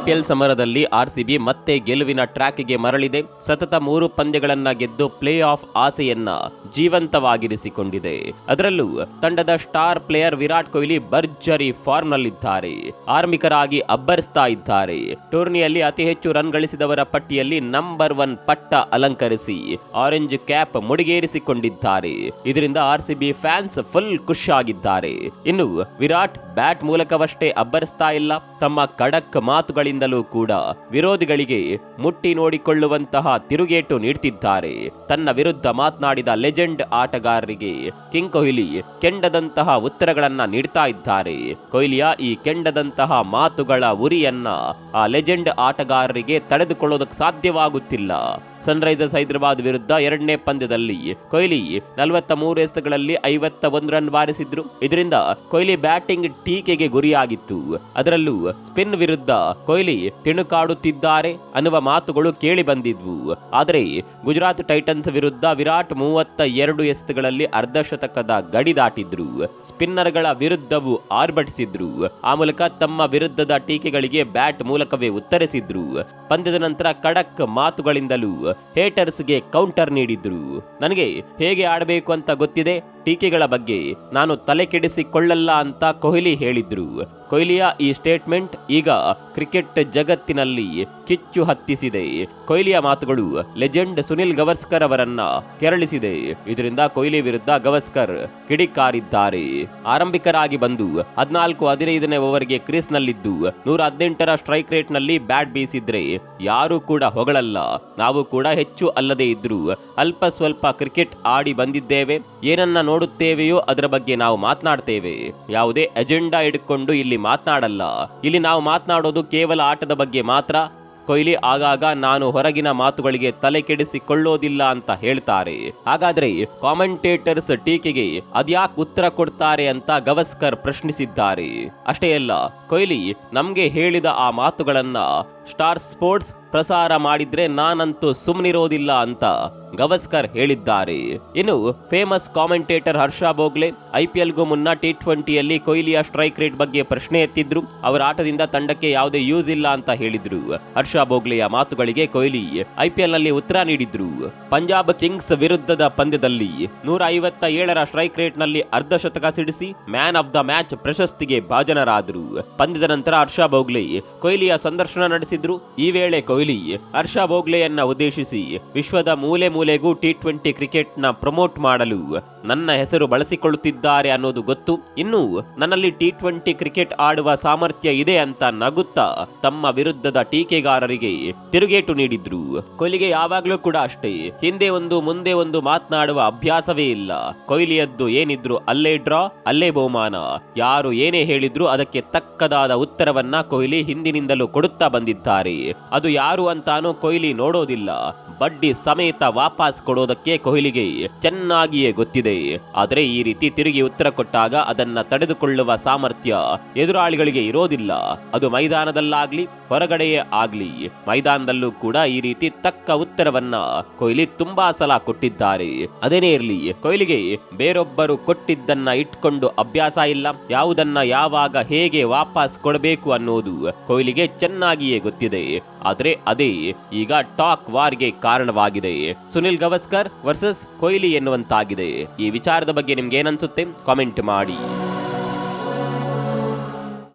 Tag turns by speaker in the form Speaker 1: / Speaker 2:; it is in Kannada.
Speaker 1: ಐಪಿಎಲ್ ಸಮರದಲ್ಲಿ ಆರ್ಸಿಬಿ ಮತ್ತೆ ಗೆಲುವಿನ ಟ್ರ್ಯಾಕ್ಗೆ ಮರಳಿದೆ. ಸತತ ಮೂರು ಪಂದ್ಯಗಳನ್ನ ಗೆದ್ದು ಪ್ಲೇ ಆಫ್ ಆಸೆಯನ್ನ ಜೀವಂತವಾಗಿರಿಸಿಕೊಂಡಿದೆ. ಅದರಲ್ಲೂ ತಂಡದ ಸ್ಟಾರ್ ಪ್ಲೇಯರ್ ವಿರಾಟ್ ಕೊಹ್ಲಿ ಭರ್ಜರಿ ಫಾರ್ಮ್ನಲ್ಲಿದ್ದಾರೆ. ಆರ್ಮಿಕರಾಗಿ ಅಬ್ಬರಿಸ್ತಾ ಇದ್ದಾರೆ. ಟೂರ್ನಿಯಲ್ಲಿ ಅತಿ ಹೆಚ್ಚು ರನ್ ಗಳಿಸಿದವರ ಪಟ್ಟಿಯಲ್ಲಿ ನಂಬರ್ ಒನ್ ಪಟ್ಟ ಅಲಂಕರಿಸಿ ಆರೆಂಜ್ ಕ್ಯಾಪ್ ಮುಡಿಗೇರಿಸಿಕೊಂಡಿದ್ದಾರೆ. ಇದರಿಂದ ಆರ್ಸಿಬಿ ಫ್ಯಾನ್ಸ್ ಫುಲ್ ಖುಷಿಯಾಗಿದ್ದಾರೆ. ಇನ್ನು ವಿರಾಟ್ ಬ್ಯಾಟ್ ಮೂಲಕವಷ್ಟೇ ಅಬ್ಬರಿಸ್ತಾ ಇಲ್ಲ. ತಮ್ಮ ಖಡಕ್ ಮಾತುಗಳಿಂದಲೂ ಕೂಡ ವಿರೋಧಿಗಳಿಗೆ ಮುಟ್ಟಿ ನೋಡಿಕೊಳ್ಳುವಂತಹ ತಿರುಗೇಟು ನೀಡುತ್ತಿದ್ದಾರೆ ತನ್ನ ವಿರುದ್ಧ ಮಾತನಾಡಿದ ಲೆಜೆಂಡ್ ಆಟಗಾರರಿಗೆ ಕಿಂಗ್ ಕೊಹ್ಲಿ ಕೆಂಡದಂತಹ ಉತ್ತರಗಳನ್ನ ನೀಡ್ತಾ ಇದ್ದಾರೆ. ಕೊಹ್ಲಿಯ ಈ ಕೆಂಡದಂತಹ ಮಾತುಗಳ ಉರಿಯನ್ನ ಆ ಲೆಜೆಂಡ್ ಆಟಗಾರರಿಗೆ ತಡೆದುಕೊಳ್ಳೋದಕ್ಕೆ ಸಾಧ್ಯವಾಗುತ್ತಿಲ್ಲ. ಸನ್ರೈಸರ್ಸ್ ಹೈದರಾಬಾದ್ ವಿರುದ್ಧ ಎರಡನೇ ಪಂದ್ಯದಲ್ಲಿ ಕೊಹ್ಲಿ ನಲವತ್ತ ಮೂರು ಎಸೆತಗಳಲ್ಲಿ ಐವತ್ತ ಒಂದು ರನ್ ಬಾರಿಸಿದ್ರು. ಇದರಿಂದ ಕೊಹ್ಲಿ ಬ್ಯಾಟಿಂಗ್ ಟೀಕೆಗೆ ಗುರಿಯಾಗಿತ್ತು. ಅದರಲ್ಲೂ ಸ್ಪಿನ್ ವಿರುದ್ಧ ಕೊಹ್ಲಿ ತಿಣುಕಾಡುತ್ತಿದ್ದಾರೆ ಅನ್ನುವ ಮಾತುಗಳು ಕೇಳಿ ಬಂದಿದ್ವು. ಆದರೆ ಗುಜರಾತ್ ಟೈಟನ್ಸ್ ವಿರುದ್ಧ ವಿರಾಟ್ ಮೂವತ್ತ ಎರಡು ಎಸೆತಗಳಲ್ಲಿ ಅರ್ಧ ಶತಕದ ಗಡಿ ದಾಟಿದ್ರು. ಸ್ಪಿನ್ನರ್ಗಳ ವಿರುದ್ಧವೂ ಆರ್ಭಟಿಸಿದ್ರು. ಆ ಮೂಲಕ ತಮ್ಮ ವಿರುದ್ಧದ ಟೀಕೆಗಳಿಗೆ ಬ್ಯಾಟ್ ಮೂಲಕವೇ ಉತ್ತರಿಸಿದ್ರು. ಪಂದ್ಯದ ನಂತರ ಖಡಕ್ ಮಾತುಗಳಿಂದಲೂ ಹೇಟರ್ಸ್ಗೆ ಕೌಂಟರ್ ನೀಡಿದ್ರು. ನನಗೆ ಹೇಗೆ ಆಡಬೇಕು ಅಂತ ಗೊತ್ತಿದೆ? ಟೀಕೆಗಳ ಬಗ್ಗೆ ನಾನು ತಲೆ ಕೆಡಿಸಿಕೊಳ್ಳಲ್ಲ ಅಂತ ಕೊಹ್ಲಿ ಹೇಳಿದ್ರು. ಕೊಹ್ಲಿಯ ಈ ಸ್ಟೇಟ್ಮೆಂಟ್ ಈಗ ಕ್ರಿಕೆಟ್ ಜಗತ್ತಿನಲ್ಲಿ ಕಿಚ್ಚು ಹತ್ತಿಸಿದೆ. ಕೊಹ್ಲಿಯ ಮಾತುಗಳು ಲೆಜೆಂಡ್ ಸುನಿಲ್ ಗವಸ್ಕರ್ ಅವರನ್ನ ಕೆರಳಿಸಿದೆ. ಇದರಿಂದ ಕೊಹ್ಲಿ ವಿರುದ್ಧ ಗವಸ್ಕರ್ ಕಿಡಿಕಾರಿದ್ದಾರೆ. ಆರಂಭಿಕರಾಗಿ ಬಂದು ಹದಿನಾಲ್ಕು ಹದಿನೈದನೇ ಓವರ್ಗೆ ಕ್ರೀಸ್ನಲ್ಲಿದ್ದು ನೂರ ಹದಿನೆಂಟರ ಸ್ಟ್ರೈಕ್ ರೇಟ್ನಲ್ಲಿ ಬ್ಯಾಟ್ ಬೀಸಿದ್ರೆ ಯಾರು ಕೂಡ ಹೊಗಳಲ್ಲ. ನಾವು ಕೂಡ ಹೆಚ್ಚು ಅಲ್ಲದೆ ಇದ್ರು ಅಲ್ಪ ಸ್ವಲ್ಪ ಕ್ರಿಕೆಟ್ ಆಡಿ ಬಂದಿದ್ದೇವೆ. ಏನನ್ನ ನೋಡುತ್ತೇವೆಯೋ ಅದರ ಬಗ್ಗೆ ನಾವು ಮಾತನಾಡ್ತೇವೆ. ಯಾವುದೇ ಅಜೆಂಡಾ ಇಟ್ಕೊಂಡು ಇಲ್ಲಿ ಮಾತನಾಡಲ್ಲ. ಇಲ್ಲಿ ನಾವು ಮಾತನಾಡೋದು ಕೇವಲ ಆಟದ ಬಗ್ಗೆ ಮಾತ್ರ. ಕೊಹ್ಲಿ ಆಗಾಗ ನಾನು ಹೊರಗಿನ ಮಾತುಗಳಿಗೆ ತಲೆ ಕೆಡಿಸಿಕೊಳ್ಳೋದಿಲ್ಲ ಅಂತ ಹೇಳ್ತಾರೆ. ಹಾಗಾದ್ರೆ ಕಾಮೆಂಟೇಟರ್ಸ್ ಟೀಕೆಗೆ ಅದ್ಯಾಕ್ ಉತ್ತರ ಕೊಡ್ತಾರೆ ಅಂತ ಗವಸ್ಕರ್ ಪ್ರಶ್ನಿಸಿದ್ದಾರೆ. ಅಷ್ಟೇ ಅಲ್ಲ, ಕೊಹ್ಲಿ ನಮ್ಗೆ ಹೇಳಿದ ಆ ಮಾತುಗಳನ್ನ ಸ್ಟಾರ್ ಸ್ಪೋರ್ಟ್ಸ್ ಪ್ರಸಾರ ಮಾಡಿದ್ರೆ ನಾನಂತೂ ಸುಮ್ಮನಿರೋದಿಲ್ಲ ಅಂತ ಗವಸ್ಕರ್ ಹೇಳಿದ್ದಾರೆ. ಇನ್ನು ಫೇಮಸ್ ಕಾಮೆಂಟೇಟರ್ ಹರ್ಷ ಬೋಗ್ಲೆ ಐಪಿಎಲ್ಗೂ ಮುನ್ನ ಟಿ ಟ್ವೆಂಟಿಯಲ್ಲಿ ಕೊಹ್ಲಿಯ ಸ್ಟ್ರೈಕ್ ರೇಟ್ ಬಗ್ಗೆ ಪ್ರಶ್ನೆ ಎತ್ತಿದ್ರು. ಅವರ ಆಟದಿಂದ ತಂಡಕ್ಕೆ ಯಾವುದೇ ಯೂಸ್ ಇಲ್ಲ ಅಂತ ಹೇಳಿದ್ರು. ಹರ್ಷ ಬೋಗ್ಲೆಯ ಮಾತುಗಳಿಗೆ ಕೊಹ್ಲಿ ಐಪಿಎಲ್ನಲ್ಲಿ ಉತ್ತರ ನೀಡಿದ್ರು. ಪಂಜಾಬ್ ಕಿಂಗ್ಸ್ ವಿರುದ್ಧದ ಪಂದ್ಯದಲ್ಲಿ ನೂರ ಐವತ್ತ ಏಳರ ಸ್ಟ್ರೈಕ್ ರೇಟ್ನಲ್ಲಿ ಅರ್ಧ ಶತಕ ಸಿಡಿಸಿ ಮ್ಯಾನ್ ಆಫ್ ದ ಮ್ಯಾಚ್ ಪ್ರಶಸ್ತಿಗೆ ಭಾಜನರಾದರು. ಪಂದ್ಯದ ನಂತರ ಹರ್ಷ ಬೋಗ್ಲೆ ಕೊಹ್ಲಿಯ ಸಂದರ್ಶನ ನಡೆಸಿದ್ರು ಈ ವೇಳೆ ಕೊಹ್ಲಿ, ಹರ್ಷ ಬೋಗ್ಲೆಯನ್ನ ಉದ್ದೇಶಿಸಿ ವಿಶ್ವದ ಮೂಲೆ ಮೂಲೆಗೂ ಟಿ ಟ್ವೆಂಟಿ ಕ್ರಿಕೆಟ್ನ ಪ್ರಮೋಟ್ ಮಾಡಲು ನನ್ನ ಹೆಸರು ಬಳಸಿಕೊಳ್ಳುತ್ತಿದ್ದಾರೆ ಅನ್ನೋದು ಗೊತ್ತು. ಇನ್ನು ನನ್ನಲ್ಲಿ ಟಿ ಟ್ವೆಂಟಿ ಕ್ರಿಕೆಟ್ ಆಡುವ ಸಾಮರ್ಥ್ಯ ಇದೆ ಅಂತ ನಗುತ್ತಾ ತಮ್ಮ ವಿರುದ್ಧದ ಟೀಕೆಗಾರರಿಗೆ ತಿರುಗೇಟು ನೀಡಿದ್ರು. ಕೊಹ್ಲಿಗೆ ಯಾವಾಗ್ಲೂ ಕೂಡ ಅಷ್ಟೇ. ಹಿಂದೆ ಒಂದು, ಮುಂದೆ ಒಂದು ಮಾತನಾಡುವ ಅಭ್ಯಾಸವೇ ಇಲ್ಲ. ಕೊಹ್ಲಿಯದ್ದು ಏನಿದ್ರು ಅಲ್ಲೇ ಡ್ರಾ, ಅಲ್ಲೇ ಬಹುಮಾನ. ಯಾರು ಏನೇ ಹೇಳಿದ್ರು ಅದಕ್ಕೆ ತಕ್ಕದಾದ ಉತ್ತರವನ್ನ ಕೊಹ್ಲಿ ಹಿಂದಿನಿಂದಲೂ ಕೊಡುತ್ತಾ ಬಂದಿದ್ದಾರೆ ಅದು ಯಾರು ಅಂತಾನೂ ಕೊಹ್ಲಿ ನೋಡೋದಿಲ್ಲ. ಬಡ್ಡಿ ಸಮೇತ ವಾಪಸ್ ಕೊಡೋದಕ್ಕೆ ಕೊಹ್ಲಿಗೆ ಚೆನ್ನಾಗಿಯೇ ಗೊತ್ತಿದೆ. ಆದರೆ ಈ ರೀತಿ ತಿರುಗಿ ಉತ್ತರ ಕೊಟ್ಟಾಗ ಅದನ್ನ ತಡೆದುಕೊಳ್ಳುವ ಸಾಮರ್ಥ್ಯ ಎದುರಾಳಿಗಳಿಗೆ ಇರೋದಿಲ್ಲ. ಅದು ಮೈದಾನದಲ್ಲಾಗ್ಲಿ, ಹೊರಗಡೆಯೇ ಆಗ್ಲಿ. ಮೈದಾನದಲ್ಲೂ ಕೂಡ ಈ ರೀತಿ ತಕ್ಕ ಉತ್ತರವನ್ನ ಕೊಹ್ಲಿ ತುಂಬಾ ಸಲ ಕೊಟ್ಟಿದ್ದಾರೆ. ಅದೇನೇ ಇರಲಿ, ಕೊಹ್ಲಿಗೆ ಬೇರೊಬ್ಬರು ಕೊಟ್ಟಿದ್ದನ್ನ ಇಟ್ಕೊಂಡು ಅಭ್ಯಾಸ ಇಲ್ಲ. ಯಾವುದನ್ನ ಯಾವಾಗ ಹೇಗೆ ವಾಪಸ್ ಕೊಡಬೇಕು ಅನ್ನೋದು ಕೊಹ್ಲಿಗೆ ಚೆನ್ನಾಗಿಯೇ ಗೊತ್ತಿದೆ ಆದ್ರೆ ಅದೇ, ಈಗ ಟಾಕ್ ವಾರ್ಗೆ ಕಾರಣವಾಗಿದೆ. ಸುನಿಲ್ ಗವಸ್ಕರ್ ವರ್ಸಸ್ ಕೊಹ್ಲಿ ಎನ್ನುವಂತಾಗಿದೆ ಈ ವಿಚಾರದ ಬಗ್ಗೆ ನಿಮ್ಗೆ ಏನನ್ಸುತ್ತೆ ಕಾಮೆಂಟ್ ಮಾಡಿ.